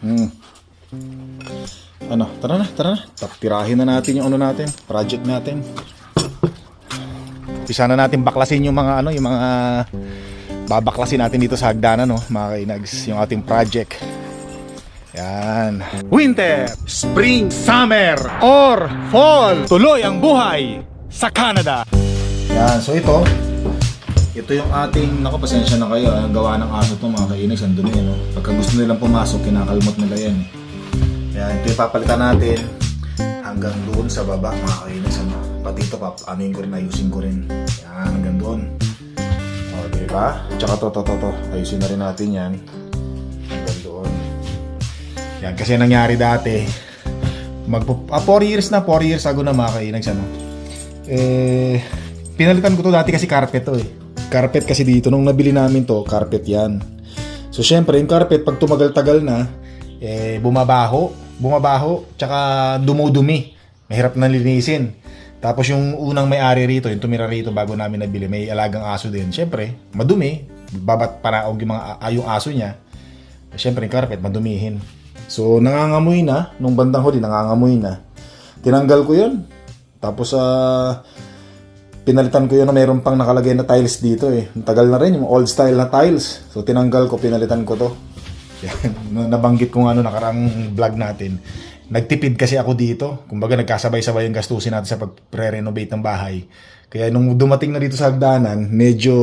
Hmm. Ano, tara na, tara na. Tapirahin na natin yung ano natin, project natin. Umpisa na natin baklasin yung mga ano, yung mga babaklasin natin dito sa hagdanan, no, mga kainags, yung ating project. Yan. Winter, Spring, Summer, or Fall. Tuloy ang buhay sa Canada. Yan, so ito, ito yung ating, naku, pasensya na kayo, ah, gawa ng aso to mga kainis, andun yun, no? Pagka gusto nilang pumasok, kinakalmot nila yan. Yan, ito yung papalitan natin hanggang doon sa baba, mga kainis, ano? Pati ito, pap, anuin ko rin, ayusin ko rin. Yan, hanggang doon. O, diba? Tsaka to, to, to, to. Ayusin na rin natin yan. Hanggang doon. Yan, kasi nangyari dati, magpo, ah, 4 years na, 4 years ago na mga kainags, ano? Eh, pinalitan ko to dati kasi carpet to eh. Carpet kasi dito, nung nabili namin to, carpet yan. So, syempre, yung carpet, pag tumagal-tagal na, eh, bumabaho, bumabaho, tsaka dumudumi. Mahirap na linisin. Tapos yung unang may-ari rito, yung tumira rito bago namin nabili, may alagang aso din. Syempre, madumi. Babat paraog yung, mga, yung aso niya. Syempre, yung carpet, madumihin. So, nangangamoy na. Nung bandang huli, nangangamoy na. Tinanggal ko yun. Tapos, ah, pinalitan ko yun na mayroon pang nakalagay na tiles dito eh. Ang tagal na rin, yung old style na tiles. So, tinanggal ko, pinalitan ko to. Yan. Nabanggit ko nga ano, nakarang vlog natin. Nagtipid kasi ako dito. Kumbaga, nagkasabay-sabay yung gastusin natin sa pag-re-renovate ng bahay. Kaya nung dumating na dito sa hagdanan, medyo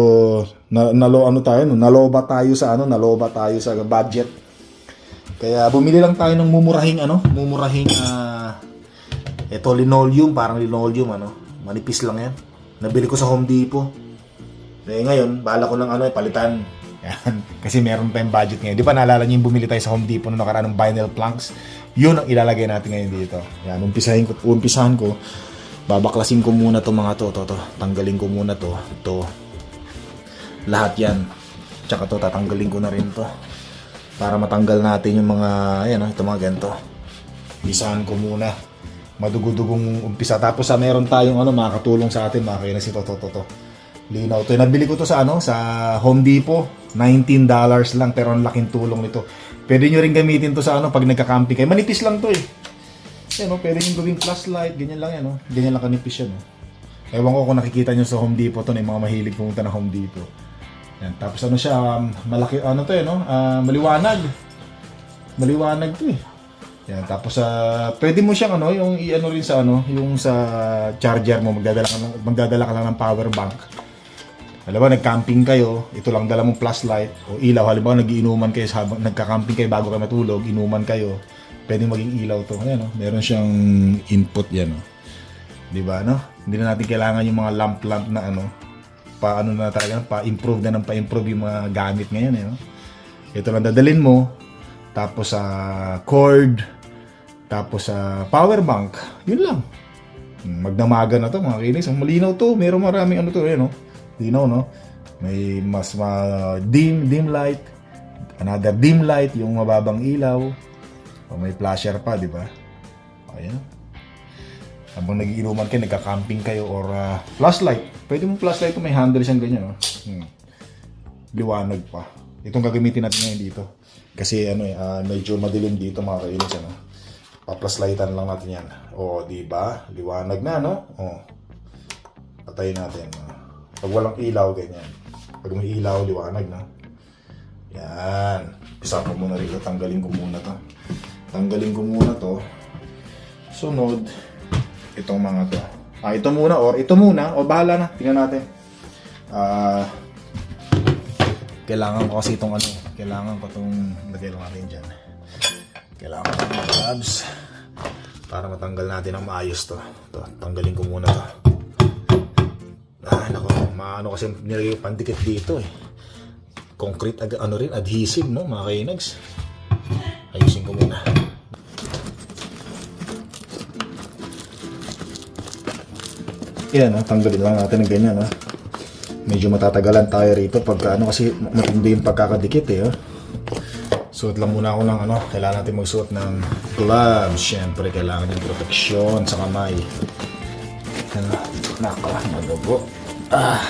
na, nalo ano tayo, no? naloba tayo sa ano, naloba tayo sa budget. Kaya bumili lang tayo ng mumurahing ano, mumurahing ah ito linoleum, parang linoleum ano, manipis lang yan. Nabili ko sa Home Depot. Eh ngayon, bala ko ng ano, eh, palitan. Yan. Kasi meron tayong budget ngayon. Di ba naalala niyo yung bumili tayo sa Home Depot noong nakaraan ng vinyl planks? Yun ang ilalagay natin ngayon dito. Yan, umpisahin ko, umpisahan ko. Babaklasin ko muna to mga to, to, to. Tanggalin ko muna to, to. Lahat yan. Tsaka to, tatanggalin ko na rin to. Para matanggal natin yung mga, ayan, oh, ito mga ganito. Umpisahan ko muna. Madugudugong umpisa. Tapos sa meron tayong ano, makakatulong sa atin, mga kainas ito, to, to, to. Linaw to. Nabili ko to sa ano, sa Home Depot. $19 lang pero ang laking tulong nito. Pwede nyo rin gamitin to sa ano pag nagka-camping kayo. Manipis lang to eh. Yan oh, pwede nyo gawing flashlight, ganyan lang yan oh. Ganyan lang kanipis yan oh. Ewan ko kung nakikita nyo sa Home Depot to, na yung mga mahilig pumunta ng Home Depot. Yan, tapos ano siya, um, malaki, ano to eh, no? Ah, maliwanag. Maliwanag to eh. Yan, tapos sa pwede mo siyang ano, yung i-ano rin sa ano, yung sa charger mo, magdadala ka ng, magdadala ka lang ng power bank. Halimbawa, nag-camping kayo, ito lang dala mong flashlight o ilaw. Halimbawa, nag-iinuman kayo, habang nagka-camping kayo bago kayo matulog, inuman kayo. Pwede maging ilaw to. Ayan, no? meron siyang input yan. No? Di ba, no? Hindi na natin kailangan yung mga lamp-lamp na ano, pa ano na talaga, pa-improve na ng pa-improve yung mga gamit ngayon. Eh, no? Ito lang dadalin mo, tapos sa cord, tapos sa power bank, yun lang. Magdamaga na to mga kinis. Ang malinaw to. Meron maraming ano to. Eh, no? Linaw, no? May mas ma dim, dim light. Another dim light, yung mababang ilaw. O may flasher pa, di ba? Ayan. Habang nagiinuman kayo, nagka-camping kayo or ah, flashlight. Pwede mo flashlight kung may handle siyang ganyan, no? Hmm. Liwanag pa. Itong gagamitin natin ngayon dito. Kasi ano eh, ah, medyo madilim dito mga kainis, ano? Pa-flashlightan lang natin yan. O, di ba? Liwanag na, no? O. Patayin natin. Pag walang ilaw, ganyan. Pag may ilaw, liwanag, no? Yan. Isa ko muna rito. Tanggalin ko muna to. Tanggalin ko muna to. Sunod, itong mga to. Ah, ito muna or ito muna. O bahala na. Tingnan natin. Ah, kailangan ko kasi itong ano. Kailangan ko itong lagay lang natin dyan. Kailangan ko mga gloves. Para matanggal natin ang maayos to. to. Tanggalin ko muna to. Ah, nako, maano kasi nilagay yung pandikit dito eh. Concrete, ag- ano rin, adhesive, no, mga kainags. Ayusin ko muna. Yan, ah, tanggalin lang natin ng ganyan, ah. Medyo matatagalan tayo rito pagka ano kasi matindi yung pagkakadikit eh, oh. Suot lang muna ako ng ano, kailangan natin magsuot ng gloves. Siyempre, kailangan yung proteksyon sa kamay. Ano, nako, madugo. Ah.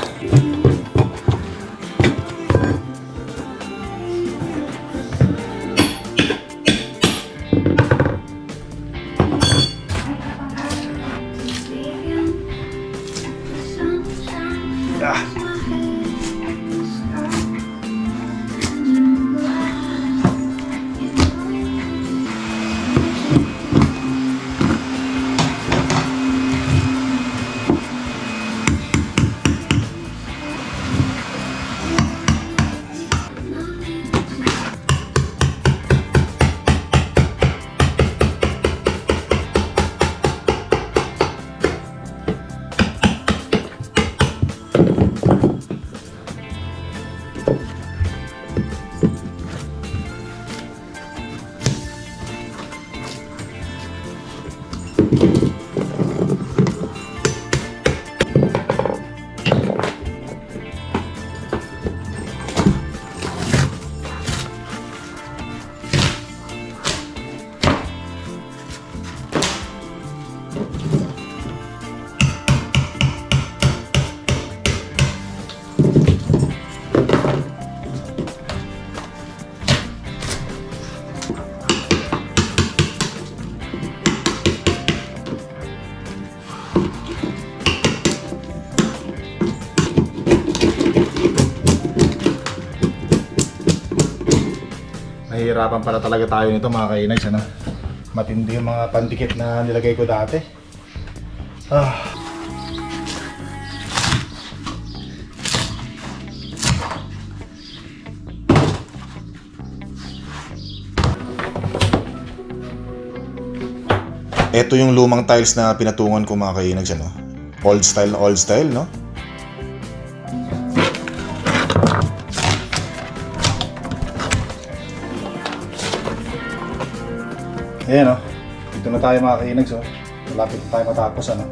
Nahihirapan pala talaga tayo nito mga kainags, ano? Matindi yung mga pandikit na nilagay ko dati. Ah. Ito yung lumang tiles na pinatungan ko mga kainags, ano? Old style na old style, no? Ayan oh. Dito na tayo mga kainags oh. Malapit na tayo matapos ano.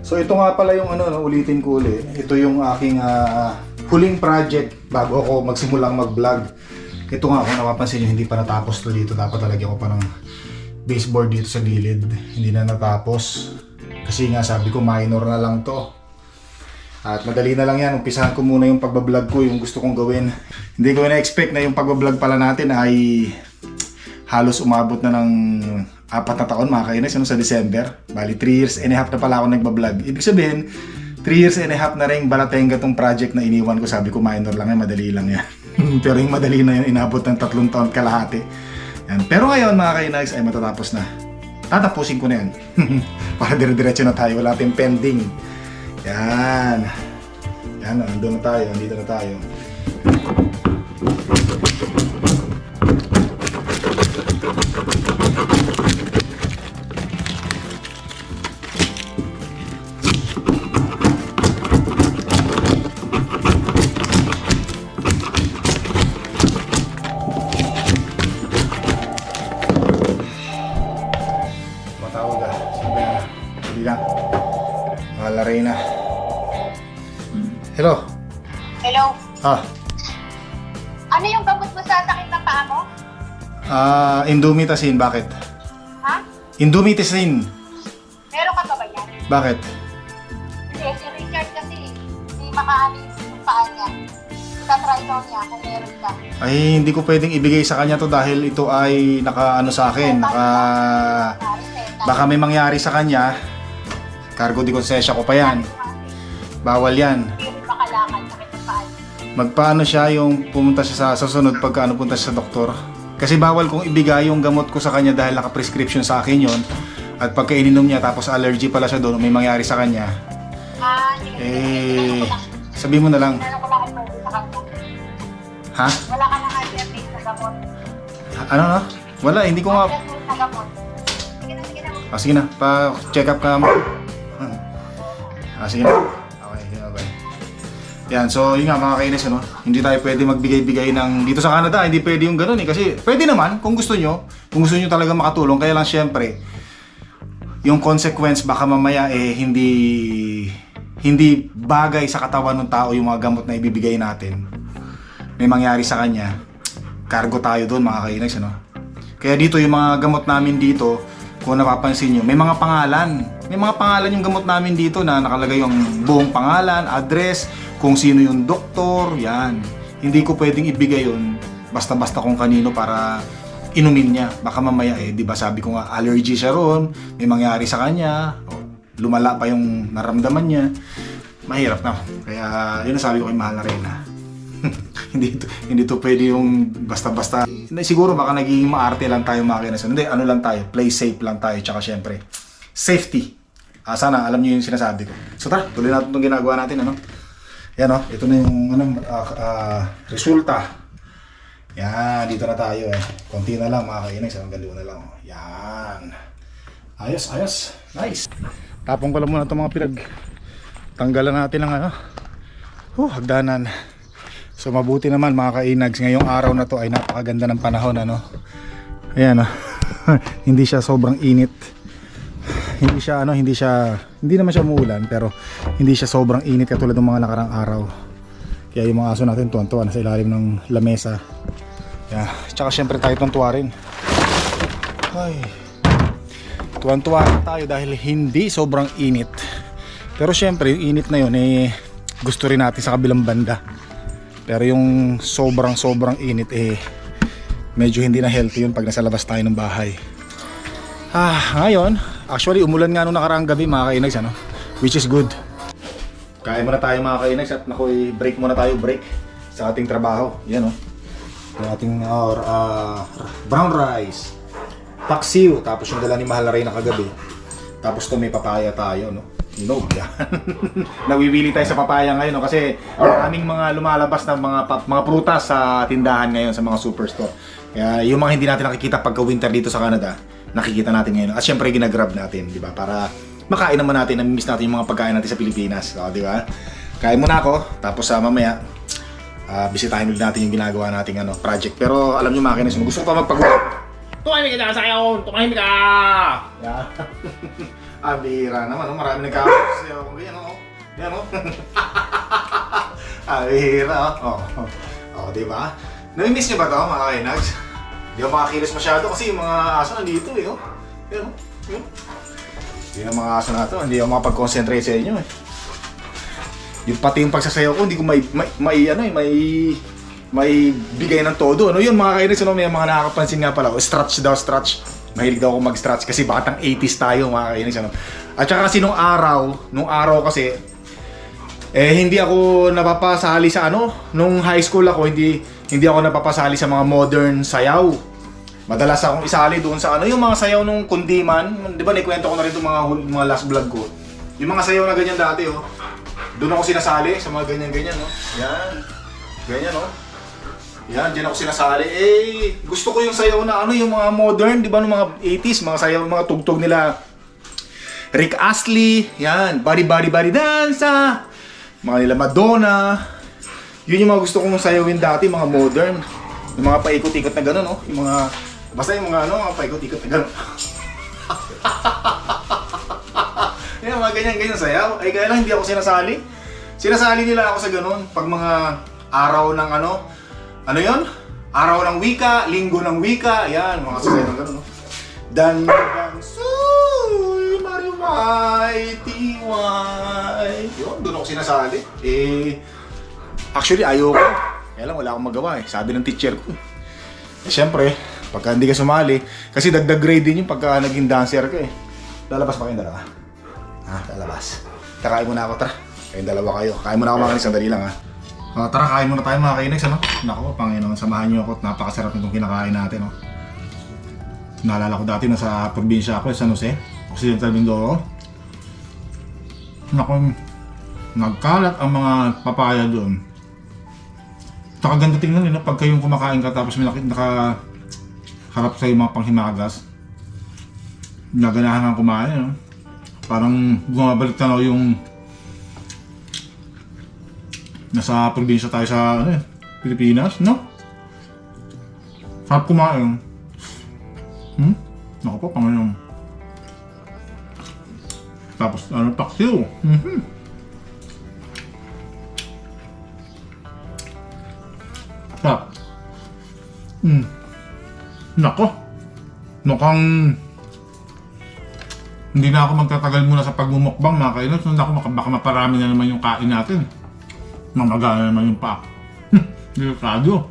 So ito nga pala yung ano, no, ulitin ko uli. Ito yung aking ah, huling project bago ako magsimulang mag-vlog. Ito nga kung napapansin nyo, hindi pa natapos to dito. Dapat talagyan ko pa ng baseboard dito sa gilid. Hindi na natapos. Kasi nga sabi ko minor na lang to. At madali na lang yan. Umpisahan ko muna yung pagbablog ko, yung gusto kong gawin. Hindi ko na-expect na yung pagbablog pala natin ay halos umabot na ng apat na taon mga kainis ano, sa December. Bali, 3 years and a half na pala ako nagbablog. Ibig sabihin, 3 years and a half na rin balatenga tong project na iniwan ko. Sabi ko, minor lang yan, madali lang yan. Pero yung madali na yun, inabot ng tatlong taon kalahati. Yan. Pero ngayon mga kainags ay matatapos na. Tatapusin ko na yan. Para dire-diretso na tayo, wala tayong pending. Yan. Yan, nandun na tayo, nandito na tayo. Ah, Ano yung gamot mo sa sakit ng paa mo? ah, Indomitasin, bakit? Ha? Indomitasin, Meron ka pa ba yan? bakit? Hindi, si Richard kasi hindi makaalis yung paa niya. Itatry daw niya kung meron ka. Ay, hindi ko pwedeng ibigay sa kanya to dahil ito ay naka ano sa akin, naka baka may mangyari sa kanya. Cargo di konsesya ko pa yan. Bawal yan. Magpaano siya yung pumunta siya sa susunod pagka ano punta siya sa doktor. Kasi bawal kong ibigay yung gamot ko sa kanya dahil naka-prescription sa akin yon. At pagka ininom niya tapos allergy pala siya doon, may mangyari sa kanya. Ah, sige. Eh, sabi mo na lang. Sa. Ha? Wala ka nang advice na gamot. Ano no? Wala, hindi ko nga... Advice na gamot. Sige na, sige na. Ah, sige na, pa-check up ka mo. Ah, sige na. Yan, so yun nga mga kainis, ano? Hindi tayo pwede magbigay-bigay ng... Dito sa Canada, hindi pwede yung ganun eh. Kasi pwede naman, kung gusto nyo. Kung gusto nyo talaga makatulong. Kaya lang syempre, yung consequence baka mamaya eh hindi hindi bagay sa katawan ng tao yung mga gamot na ibibigay natin. May mangyari sa kanya, cargo tayo doon mga kainis, ano? Kaya dito yung mga gamot namin dito, kung napapansin nyo, may mga pangalan. May mga pangalan yung gamot namin dito na nakalagay yung buong pangalan, address, kung sino yung doktor, yan. Hindi ko pwedeng ibigay yun basta-basta kung kanino para inumin niya. Baka mamaya eh, di ba sabi ko nga allergy siya ron, may mangyari sa kanya, o, lumala pa yung naramdaman niya. Mahirap na. Kaya yun ang sabi ko kay Mahal na Reyna. hindi to, hindi to pwede yung basta-basta. Siguro baka nagiging maarte lang tayo mga kinasan. Hindi, ano lang tayo, play safe lang tayo. Tsaka syempre, safety. Ah, sana alam niyo yung sinasabi ko. So tara, tuloy natin itong ginagawa natin. Ano? Yan o, ito na yung ano, ah, ah, resulta. Yan, dito na tayo eh. Konti na lang mga kainis, hanggang doon na lang. oh. Yan. Ayos, ayos. Nice. Tapong ko lang muna itong mga pinag tanggalan natin ng ano. Huh, hagdanan. So mabuti naman mga kainags, ngayong araw na to ay napakaganda ng panahon ano. Ayan oh. hindi siya sobrang init. Hindi siya ano, hindi siya hindi naman siya umuulan pero hindi siya sobrang init katulad ng mga nakarang araw. Kaya yung mga aso natin tuwan-tuwa nasa ilalim ng lamesa. Yeah. Tsaka syempre tayo tuwan-tuwa rin. Ay. Tuwan-tuwa tayo dahil hindi sobrang init. Pero syempre yung init na yun eh gusto rin natin sa kabilang banda. Pero yung sobrang sobrang init eh medyo hindi na healthy yun pag nasa labas tayo ng bahay. Ah, ngayon, actually umulan nga nung nakaraang gabi mga kainags ano, which is good. Kaya muna tayo mga kainags at nakoy break muna tayo break sa ating trabaho. Yan oh. Yung ating uh, uh, brown rice. Paksiw. Tapos yung dala ni Mahal rin na kagabi. Tapos to may papaya tayo, no? Inog yan. Nawiwili tayo sa papaya ngayon, no? Kasi maraming mga lumalabas na mga mga prutas sa tindahan ngayon sa mga superstore. Kaya yung mga hindi natin nakikita pagka winter dito sa Canada, nakikita natin ngayon. At syempre ginagrab natin, di ba? Para makain naman natin, namimiss natin yung mga pagkain natin sa Pilipinas, o, di ba? Kain muna ako, tapos sa mamaya, ah bisitahin ulit natin yung ginagawa nating ano, project. Pero alam niyo mga kinis, gusto ko pa magpag- Tumahimik ka sa akin! Tumahimik ka! Yeah. ah, bihira naman, no? Marami nagkakaroon sa'yo kung ganyan, oh. Yan, oh. ah, bihira, oh. Oh, oh di ba? Namimiss niyo ba to, mga kainags? Hindi ako makakilos masyado kasi yung mga aso nandito, eh, oh. Yan, oh. Yan. Yung mga aso na to, hindi ako makapag-concentrate sa inyo, eh. Yung pati yung pagsasayaw ko, hindi ko may, may, may ano eh, may, may bigay ng todo. Ano yun, mga kainis, ano, may mga nakakapansin nga pala, oh, stretch daw, stretch. Mahilig daw ako mag-stretch kasi batang 80s tayo, mga kainis, ano. At saka kasi nung araw, nung araw kasi, eh, hindi ako napapasali sa ano, nung high school ako, hindi, hindi ako napapasali sa mga modern sayaw. Madalas akong isali doon sa ano, yung mga sayaw nung kundiman. Di ba, naikwento ko na rin itong mga, mga last vlog ko. Yung mga sayaw na ganyan dati, oh. Doon ako sinasali sa mga ganyan-ganyan, no? Yan. Ganyan, no? Yan, diyan ako sinasali. Eh, gusto ko yung sayaw na ano, yung mga modern, di ba, ng mga 80s, mga sayaw, mga tugtog nila. Rick Astley, yan, Body Body Body Dansa, mga nila Madonna. Yun yung mga gusto kong sayawin dati, mga modern. Yung mga paikot-ikot na gano'n, no? Yung mga, basta yung mga ano, mga paikot-ikot na gano'n. Yan, mga ganyan-ganyan sayaw. Ay, kaya lang hindi ako sinasali. Sinasali nila ako sa ganun. Pag mga araw ng ano, ano yon? Araw ng wika, linggo ng wika, yan, mga sasayaw ng ganun. No? Dan, dan, suy, Mario Mighty Why. Yun, doon ako sinasali. Eh, actually, ayoko. Kaya lang, wala akong magawa eh. Sabi ng teacher ko. Eh, syempre, pagka hindi ka sumali, kasi dagdag grade din yung pagka naging dancer ka eh. Lalabas pa kayong dalawa? Ha, lalabas. Kakain muna ako, tara. Kayong dalawa kayo. Kain muna ako mga kainis, sandali lang ha. Ah, tara, kain muna tayo mga kainis, ano? Nako, Panginoon, samahan niyo ako at napakasarap nitong kinakain natin, no? Naalala ko dati nasa probinsya ako, eh, San Jose, Occidental Mindoro. Nako, nagkalat ang mga papaya doon. Tsaka ganda tingnan nila pag kayong kumakain ka tapos may naka harap sa mga panghimagas. Naganahan kang kumain, no? Parang bumabalik tanaw yung nasa probinsya tayo sa ano, eh, Pilipinas, no? Sarap kumain. Hmm? Naku po, Panginoon. Tapos, ano, paksiw. Mhm. Hmm. Nako. Mukhang hindi na ako magtatagal muna sa pagmumukbang mga kainis. Nako, baka, baka maparami na naman yung kain natin. Mamagana naman yung pa. Delikado.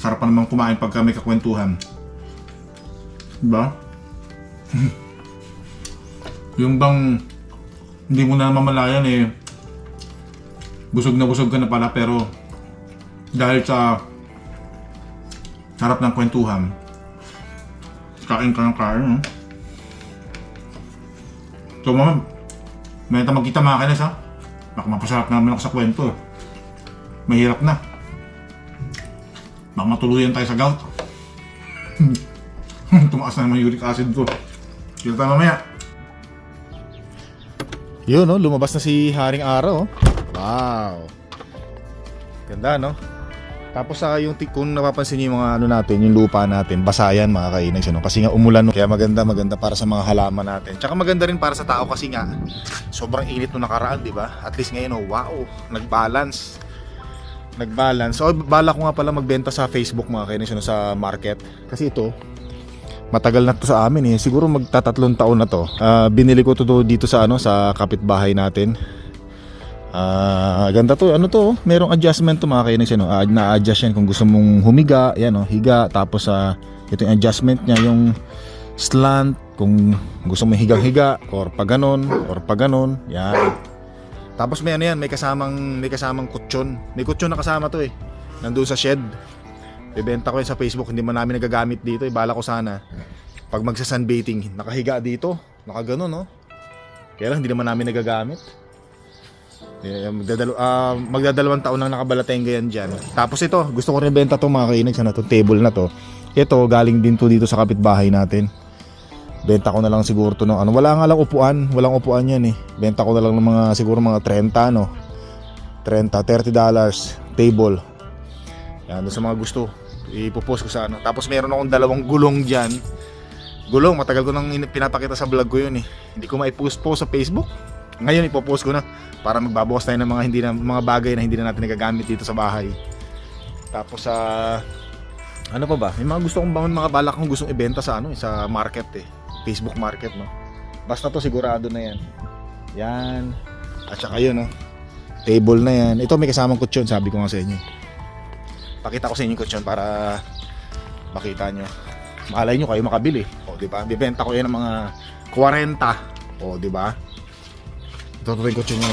Sarap pa naman kumain pagka may kakwentuhan. Diba? yung bang hindi mo na mamalayan eh busog na busog ka na pala pero dahil sa sarap ng kwentuhan kain ka ng kain no? so mama may tamang kita mga kainis ha baka mapasarap naman ako sa kwento eh. mahirap na baka matuluyan tayo sa gout tumaas na naman uric acid ko kita tayo mamaya Yun, no? lumabas na si Haring Araw. oh. Wow. Ganda, no? Tapos sa yung kung napapansin niyo yung mga ano natin, yung lupa natin, basa yan mga kainags, ano? Kasi nga umulan, no? Kaya maganda, maganda para sa mga halaman natin. Tsaka maganda rin para sa tao kasi nga sobrang init no nakaraan, di ba? At least ngayon, oh, wow, nag-balance. Nag-balance. So, bala ko nga pala magbenta sa Facebook mga kainis, ano, sa market. Kasi ito, matagal na to sa amin eh. Siguro magtatatlong taon na to. Ah, binili ko to dito sa ano sa kapitbahay natin. Ah, ganda to. Ano to? oh? Merong adjustment to mga kainis ano. Ah, na-adjust yan kung gusto mong humiga, yan oh, higa tapos sa ito yung adjustment niya yung slant kung gusto mo higang-higa or pa ganon or pa ganon. Yan. Tapos may ano yan, may kasamang may kasamang kutsyon. May kutsyon na kasama to eh. Nandun sa shed. Bebenta ko yan sa Facebook, hindi man namin nagagamit dito. Eh. Bala ko sana pag magsa-sunbathing, nakahiga dito, nakagano no. Kaya lang hindi naman namin nagagamit. Eh, magdadalo, ah, magdadalawang taon nang nakabalatenga yan dyan. Tapos ito, gusto ko rin benta to mga kainags, ano, to table na to. Ito, galing din to dito sa kapitbahay natin. Benta ko na lang siguro to no. Ano, wala nga lang upuan, walang upuan yan eh. Benta ko na lang ng mga siguro mga 30 no. 30, 30 dollars table. Yan, sa mga gusto. Ipopost ko sa ano. Tapos meron akong dalawang gulong diyan. Gulong, matagal ko nang in- pinapakita sa vlog ko yun eh. Hindi ko maipost po sa Facebook. Ngayon ipopost ko na para magbabawas tayo ng mga hindi na mga bagay na hindi na natin nagagamit dito sa bahay. Tapos sa ano pa ba? May mga gusto kong bangon mga balak kong gustong ibenta sa ano, eh, sa market eh. Facebook market, no. Basta to sigurado na 'yan. Yan. At saka yun, no. Table na 'yan. Ito may kasamang kutsyon, sabi ko nga sa inyo. Pakita ko sa inyo yung kutsyon para makita nyo. Malay nyo kayo makabili. O, di ba? Bibenta ko yan ng mga 40. O, di ba? Ito ito yung kutsyon nyo.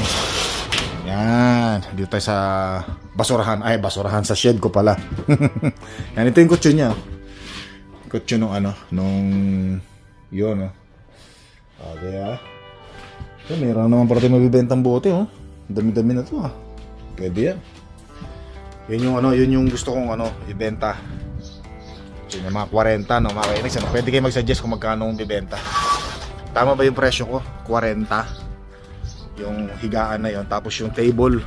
Yan. Dito tayo sa basurahan. Ay, basurahan sa shed ko pala. yan, ito yung kutsyon niya. Kutsyon nung ano, nung yun. Okay, ah. So, meron naman para tayo mabibentang bote, oh. Dami-dami na to, ah. Pwede yan. Yun yung ano, yun yung gusto kong ano, ibenta. Yun yung mga 40, no, mga kainis. Ano, pwede kayo mag-suggest kung magkano ang bibenta. Tama ba yung presyo ko? 40. Yung higaan na yon Tapos yung table.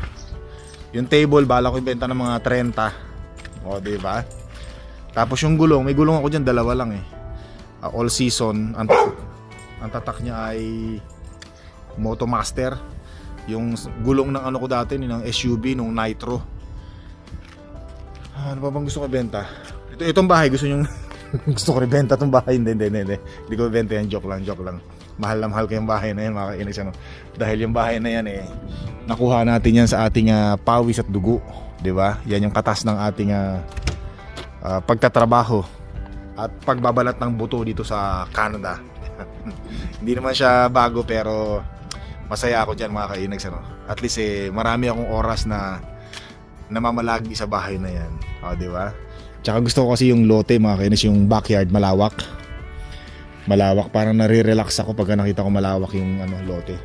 Yung table, bala ko ibenta ng mga 30. O, di ba? Tapos yung gulong, may gulong ako dyan, dalawa lang eh. Ah, all season. Ang, ang tatak niya ay Motomaster. Yung gulong ng ano ko dati, ng SUV, nung Nitro. Ah, ano ba bang gusto ko ibenta? Ito, itong bahay, gusto nyo gusto ko ibenta itong bahay. Hindi, hindi, hindi, hindi. Ko ibenta yan. Joke lang, joke lang. Mahal na mahal ko yung bahay na yan, mga kainis. Ano? Dahil yung bahay na yan, eh, nakuha natin yan sa ating ah, pawis at dugo. 'di ba? Yan yung katas ng ating ah, ah, pagtatrabaho at pagbabalat ng buto dito sa Canada. Hindi naman siya bago pero masaya ako diyan mga kainags ano. At least eh marami akong oras na namamalagi sa bahay na yan. O, di ba? Tsaka gusto ko kasi yung lote mga kainis, yung backyard malawak. Malawak, parang nare-relax ako pag nakita ko malawak yung ano, lote.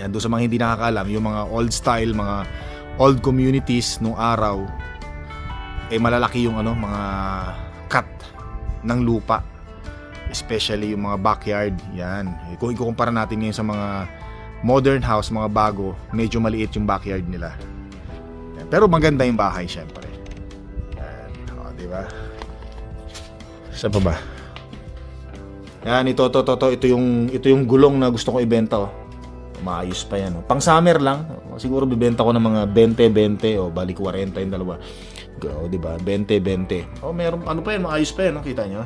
Yan, doon sa mga hindi nakakaalam, yung mga old style, mga old communities nung araw, eh malalaki yung ano, mga cut ng lupa. Especially yung mga backyard, yan. Eh, Kung ikukumpara natin ngayon sa mga modern house, mga bago, medyo maliit yung backyard nila. Yan. Pero maganda yung bahay, syempre. Yan. O, di ba? Saan pa ba? Yan, ito, ito, ito, ito, ito yung, ito yung gulong na gusto ko ibenta, oh. Maayos pa yan. Oh. Pang summer lang. Oh, Siguro bibenta ko ng mga 20-20 o bali 40 yung dalawa. O, di ba? 20-20. Oh, meron ano pa yan, maayos pa yan, no? kita nyo.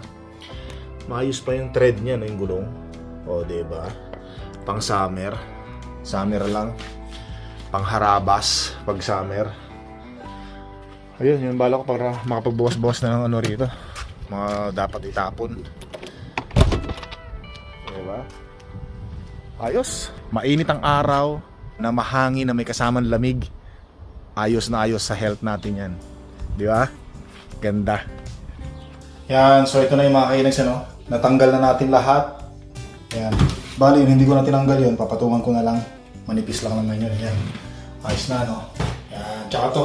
Maayos pa yung thread niya, no, yung gulong. O, di ba? Pang summer. Summer lang. Pang harabas pag summer. Ayun, yun bala ko para makapagbuwas-buwas na ng ano rito. Mga dapat itapon. Diba? Ayos. Mainit ang araw na mahangin na may kasamang lamig. Ayos na ayos sa health natin yan. Di ba? Ganda. Yan, so ito na yung mga kainags ano. Natanggal na natin lahat. Yan. Bali, hindi ko na tinanggal yun. Papatungan ko na lang. Manipis lang naman yun. Yan. Ayos na, no? Yan. Tsaka to.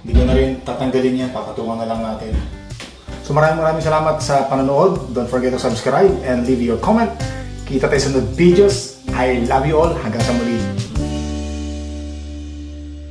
Hindi ko na rin tatanggalin yan. Papatungan na lang natin. So maraming maraming salamat sa panonood. Don't forget to subscribe and leave your comment. Kita tayo sa sunod videos. I love you all. Hanggang sa muli.